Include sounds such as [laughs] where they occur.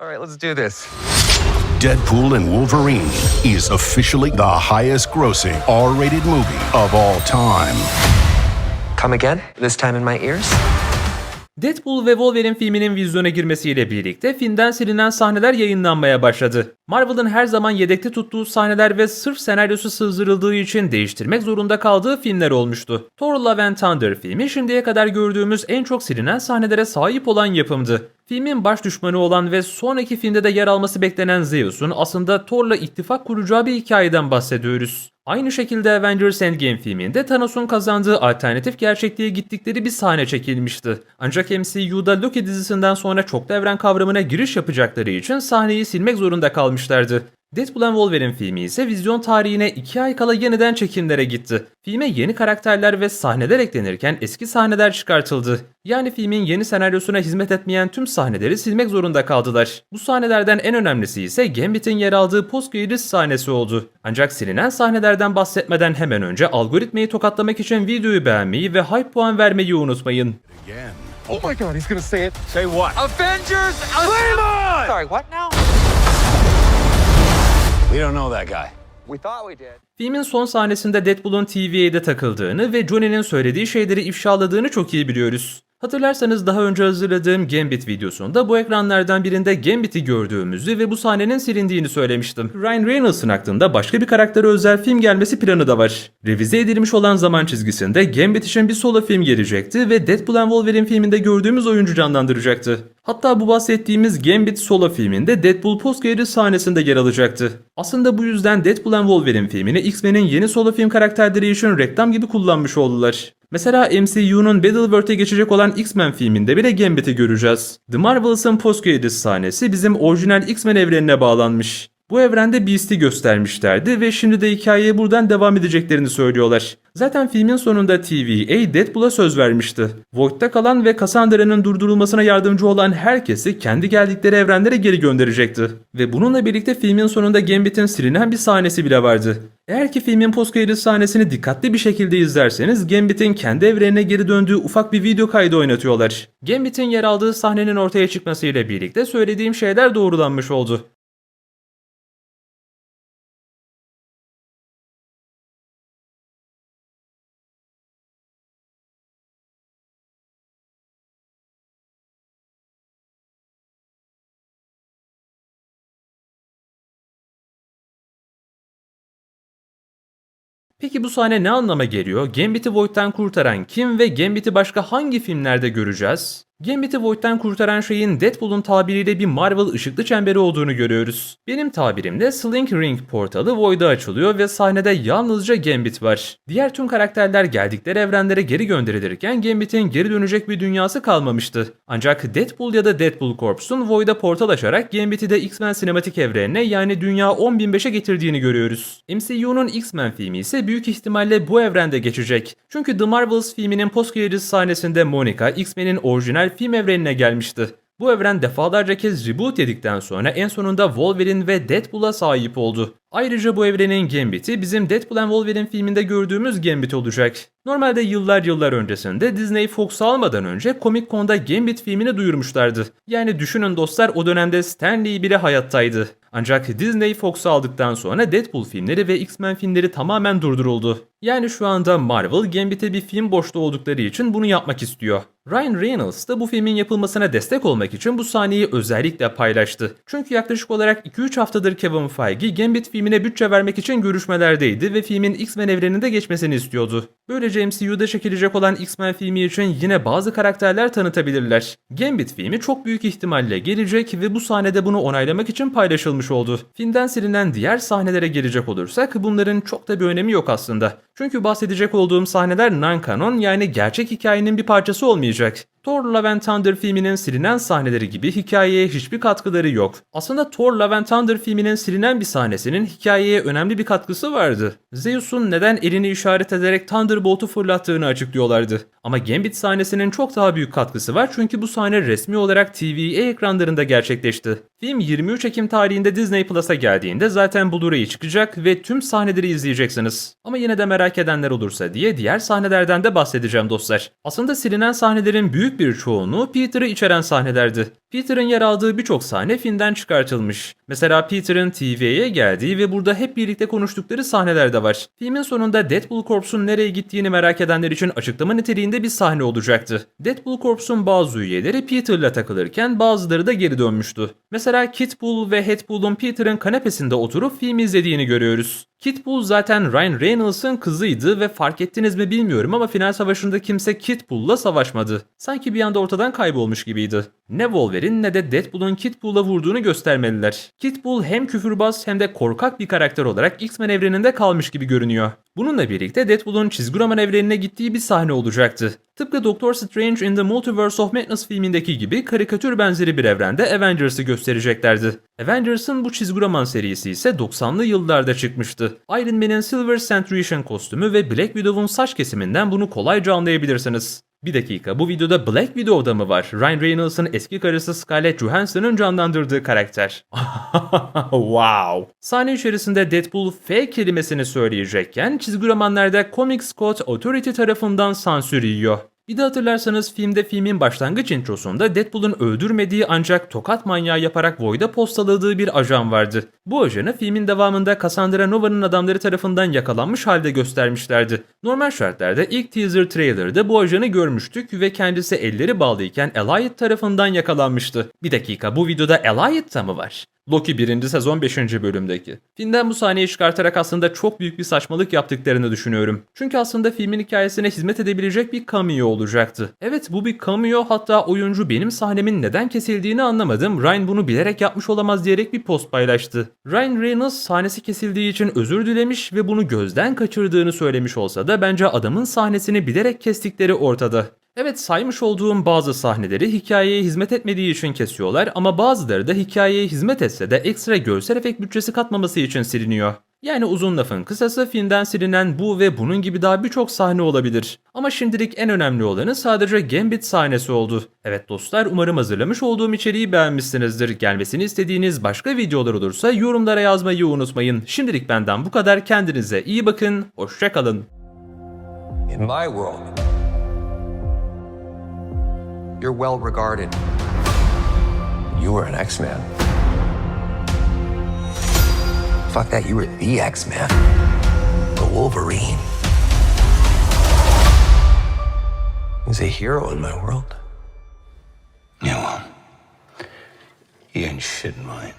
All right, let's do this. Deadpool and Wolverine is officially the highest grossing R rated movie of all time. Come again? This time in my ears? Deadpool ve Wolverine filminin vizyona girmesiyle birlikte filmden silinen sahneler yayınlanmaya başladı. Marvel'ın her zaman yedekte tuttuğu sahneler ve sırf senaryosu sızdırıldığı için değiştirmek zorunda kaldığı filmler olmuştu. Thor Love and Thunder filmi şimdiye kadar gördüğümüz en çok silinen sahnelere sahip olan yapımdı. Filmin baş düşmanı olan ve sonraki filmde de yer alması beklenen Zeus'un aslında Thor'la ittifak kuracağı bir hikayeden bahsediyoruz. Aynı şekilde Avengers Endgame filminde Thanos'un kazandığı alternatif gerçekliğe gittikleri bir sahne çekilmişti. Ancak MCU'da Loki dizisinden sonra çoklu evren kavramına giriş yapacakları için sahneyi silmek zorunda kalmışlardı. Deadpool and Wolverine filmi ise vizyon tarihine 2 ay kala yeniden çekimlere gitti. Filme yeni karakterler ve sahneler eklenirken eski sahneler çıkartıldı. Yani filmin yeni senaryosuna hizmet etmeyen tüm sahneleri silmek zorunda kaldılar. Bu sahnelerden en önemlisi ise Gambit'in yer aldığı post credits sahnesi oldu. Ancak silinen sahnelerden bahsetmeden hemen önce algoritmayı tokatlamak için videoyu beğenmeyi ve hype puan vermeyi unutmayın. Again. Oh my god, he's gonna say it. Say what? Avengers! Flame Sorry, what now? We don't know that guy. We thought we did. Filmin son sahnesinde Deadpool'un TVA'de takıldığını ve Johnny'nin söylediği şeyleri ifşaladığını çok iyi biliyoruz. Hatırlarsanız daha önce hazırladığım Gambit videosunda bu ekranlardan birinde Gambit'i gördüğümüzü ve bu sahnenin silindiğini söylemiştim. Ryan Reynolds'ın aklında başka bir karaktere özel film gelmesi planı da var. Revize edilmiş olan zaman çizgisinde Gambit için bir solo film gelecekti ve Deadpool and Wolverine filminde gördüğümüz oyuncu canlandıracaktı. Hatta bu bahsettiğimiz Gambit solo filminde Deadpool post sahnesinde yer alacaktı. Aslında bu yüzden Deadpool and Wolverine filmini X-Men'in yeni solo film karakterleri için reklam gibi kullanmış oldular. Mesela MCU'nun Battleworld'e geçecek olan X-Men filminde bile Gambit'i göreceğiz. The Marvels'ın post sahnesi bizim orijinal X-Men evrenine bağlanmış. Bu evrende Beast'i göstermişlerdi ve şimdi de hikayeye buradan devam edeceklerini söylüyorlar. Zaten filmin sonunda TVA Deadpool'a söz vermişti. Void'da kalan ve Cassandra'nın durdurulmasına yardımcı olan herkesi kendi geldikleri evrenlere geri gönderecekti. Ve bununla birlikte filmin sonunda Gambit'in silinen bir sahnesi bile vardı. Eğer ki filmin post sahnesini dikkatli bir şekilde izlerseniz Gambit'in kendi evrenine geri döndüğü ufak bir video kaydı oynatıyorlar. Gambit'in yer aldığı sahnenin ortaya çıkmasıyla birlikte söylediğim şeyler doğrulanmış oldu. Peki bu sahne ne anlama geliyor? Gambit'i Void'den kurtaran kim ve Gambit'i başka hangi filmlerde göreceğiz? Gambit'i Void'den kurtaran şeyin Deadpool'un tabiriyle bir Marvel ışıklı çemberi olduğunu görüyoruz. Benim tabirimde Sling Ring portalı Void'a açılıyor ve sahnede yalnızca Gambit var. Diğer tüm karakterler geldikleri evrenlere geri gönderilirken Gambit'in geri dönecek bir dünyası kalmamıştı. Ancak Deadpool ya da Deadpool Corps'un Void'a portal açarak Gambit'i de X-Men sinematik evrenine yani Dünya 10.005'e getirdiğini görüyoruz. MCU'nun X-Men filmi ise büyük ihtimalle bu evrende geçecek. Çünkü The Marvels filminin post sahnesinde Monica X-Men'in orijinal film evrenine gelmişti. Bu evren defalarca kez reboot yedikten sonra en sonunda Wolverine ve Deadpool'a sahip oldu. Ayrıca bu evrenin Gambit'i bizim Deadpool and Wolverine filminde gördüğümüz Gambit olacak. Normalde yıllar yıllar öncesinde Disney Fox'u almadan önce Comic Con'da Gambit filmini duyurmuşlardı. Yani düşünün dostlar o dönemde Stan Lee bile hayattaydı. Ancak Disney Fox'u aldıktan sonra Deadpool filmleri ve X-Men filmleri tamamen durduruldu. Yani şu anda Marvel Gambit'e bir film borçlu oldukları için bunu yapmak istiyor. Ryan Reynolds da bu filmin yapılmasına destek olmak için bu sahneyi özellikle paylaştı. Çünkü yaklaşık olarak 2-3 haftadır Kevin Feige Gambit filmine bütçe vermek için görüşmelerdeydi ve filmin X-Men evreninde geçmesini istiyordu. Böylece MCU'da çekilecek olan X-Men filmi için yine bazı karakterler tanıtabilirler. Gambit filmi çok büyük ihtimalle gelecek ve bu sahnede bunu onaylamak için paylaşılmış oldu. Filmden silinen diğer sahnelere gelecek olursak bunların çok da bir önemi yok aslında. Çünkü bahsedecek olduğum sahneler non-canon yani gerçek hikayenin bir parçası olmayacak. Thor Love and Thunder filminin silinen sahneleri gibi hikayeye hiçbir katkıları yok. Aslında Thor Love and Thunder filminin silinen bir sahnesinin hikayeye önemli bir katkısı vardı. Zeus'un neden elini işaret ederek Thunderbolt'u fırlattığını açıklıyorlardı. Ama Gambit sahnesinin çok daha büyük katkısı var çünkü bu sahne resmi olarak TVA ekranlarında gerçekleşti. Film 23 Ekim tarihinde Disney Plus'a geldiğinde zaten Blu-ray çıkacak ve tüm sahneleri izleyeceksiniz. Ama yine de merak edenler olursa diye diğer sahnelerden de bahsedeceğim dostlar. Aslında silinen sahnelerin büyük büyük bir çoğunluğu Peter'ı içeren sahnelerdi. Peter'ın yer aldığı birçok sahne filmden çıkartılmış. Mesela Peter'ın TV'ye geldiği ve burada hep birlikte konuştukları sahneler de var. Filmin sonunda Deadpool Corps'un nereye gittiğini merak edenler için açıklama niteliğinde bir sahne olacaktı. Deadpool Corps'un bazı üyeleri Peter'la takılırken bazıları da geri dönmüştü. Mesela Kitbull ve Headpool'un Peter'ın kanepesinde oturup film izlediğini görüyoruz. Kitbull zaten Ryan Reynolds'ın kızıydı ve fark ettiniz mi bilmiyorum ama final savaşında kimse Kitbull'la savaşmadı. Sanki bir anda ortadan kaybolmuş gibiydi. Ne Wolverine ne de Deadpool'un Kitbull'a vurduğunu göstermeliler. Kitbull hem küfürbaz hem de korkak bir karakter olarak X-Men evreninde kalmış gibi görünüyor. Bununla birlikte Deadpool'un çizgi roman evrenine gittiği bir sahne olacaktı. Tıpkı Doctor Strange in the Multiverse of Madness filmindeki gibi karikatür benzeri bir evrende Avengers'ı göstereceklerdi. Avengers'ın bu çizgi roman serisi ise 90'lı yıllarda çıkmıştı. Iron Man'in Silver Centurion kostümü ve Black Widow'un saç kesiminden bunu kolayca anlayabilirsiniz. Bir dakika bu videoda Black Widow'da mı var? Ryan Reynolds'ın eski karısı Scarlett Johansson'ın canlandırdığı karakter. [laughs] wow. Sahne içerisinde Deadpool F kelimesini söyleyecekken çizgi romanlarda Comic Code Authority tarafından sansür yiyor. Bir de hatırlarsanız filmde filmin başlangıç introsunda Deadpool'un öldürmediği ancak tokat manyağı yaparak Void'a postaladığı bir ajan vardı. Bu ajanı filmin devamında Cassandra Nova'nın adamları tarafından yakalanmış halde göstermişlerdi. Normal şartlarda ilk teaser trailer'da bu ajanı görmüştük ve kendisi elleri bağlıyken Elliot tarafından yakalanmıştı. Bir dakika bu videoda Elliot da mı var? Loki 1. sezon 5. bölümdeki. Filmden bu sahneyi çıkartarak aslında çok büyük bir saçmalık yaptıklarını düşünüyorum. Çünkü aslında filmin hikayesine hizmet edebilecek bir cameo olacaktı. Evet bu bir cameo hatta oyuncu benim sahnemin neden kesildiğini anlamadım. Ryan bunu bilerek yapmış olamaz diyerek bir post paylaştı. Ryan Reynolds sahnesi kesildiği için özür dilemiş ve bunu gözden kaçırdığını söylemiş olsa da bence adamın sahnesini bilerek kestikleri ortada. Evet saymış olduğum bazı sahneleri hikayeye hizmet etmediği için kesiyorlar ama bazıları da hikayeye hizmet etse de ekstra görsel efekt bütçesi katmaması için siliniyor. Yani uzun lafın kısası filmden silinen bu ve bunun gibi daha birçok sahne olabilir. Ama şimdilik en önemli olanı sadece Gambit sahnesi oldu. Evet dostlar umarım hazırlamış olduğum içeriği beğenmişsinizdir. Gelmesini istediğiniz başka videolar olursa yorumlara yazmayı unutmayın. Şimdilik benden bu kadar. Kendinize iyi bakın. Hoşçakalın. In my world, you're well regarded. You were an X-Man. Fuck that, you were the X-Man. The Wolverine. He's a hero in my world. Yeah, well, he ain't shit in mine.